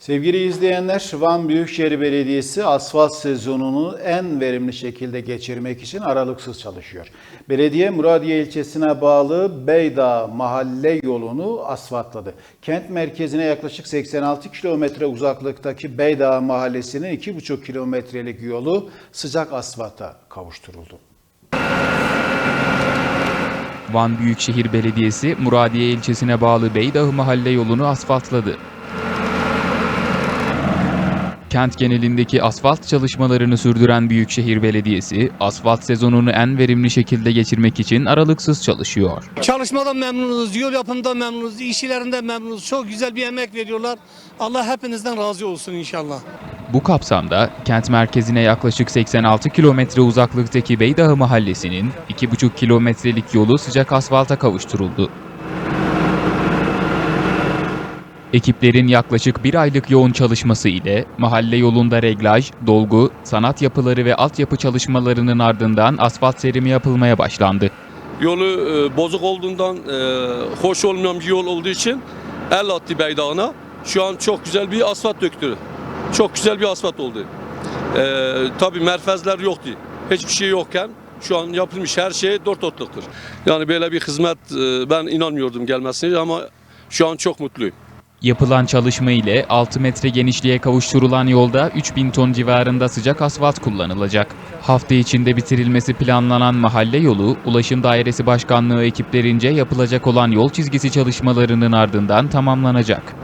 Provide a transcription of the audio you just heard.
Sevgili izleyenler, Van Büyükşehir Belediyesi asfalt sezonunu en verimli şekilde geçirmek için aralıksız çalışıyor. Belediye Muradiye ilçesine bağlı Beydağ mahalle yolunu asfaltladı. Kent merkezine yaklaşık 86 kilometre uzaklıktaki Beydağ mahallesinin 2,5 kilometrelik yolu sıcak asfalta kavuşturuldu. Van Büyükşehir Belediyesi Muradiye ilçesine bağlı Beydağ mahalle yolunu asfaltladı. Kent genelindeki asfalt çalışmalarını sürdüren Büyükşehir Belediyesi, asfalt sezonunu en verimli şekilde geçirmek için aralıksız çalışıyor. Çalışmadan memnunuz, yol yapımından memnunuz, işçilerinden memnunuz. Çok güzel bir emek veriyorlar. Allah hepinizden razı olsun inşallah. Bu kapsamda kent merkezine yaklaşık 86 kilometre uzaklıktaki Beydağ mahallesinin 2,5 kilometrelik yolu sıcak asfalta kavuşturuldu. Ekiplerin yaklaşık bir aylık yoğun çalışması ile mahalle yolunda reglaj, dolgu, sanat yapıları ve altyapı çalışmalarının ardından asfalt serimi yapılmaya başlandı. Yolu e, bozuk olduğundan e, hoş olmayan bir yol olduğu için el attı Beydağ'ına. Şu an çok güzel bir asfalt döktü. Çok güzel bir asfalt oldu. E, tabii merfezler yoktu. Hiçbir şey yokken şu an yapılmış her şey dört dörtlüktür. Yani böyle bir hizmet e, ben inanmıyordum gelmesine ama şu an çok mutluyum. Yapılan çalışma ile 6 metre genişliğe kavuşturulan yolda 3000 ton civarında sıcak asfalt kullanılacak. Hafta içinde bitirilmesi planlanan mahalle yolu, Ulaşım Dairesi Başkanlığı ekiplerince yapılacak olan yol çizgisi çalışmalarının ardından tamamlanacak.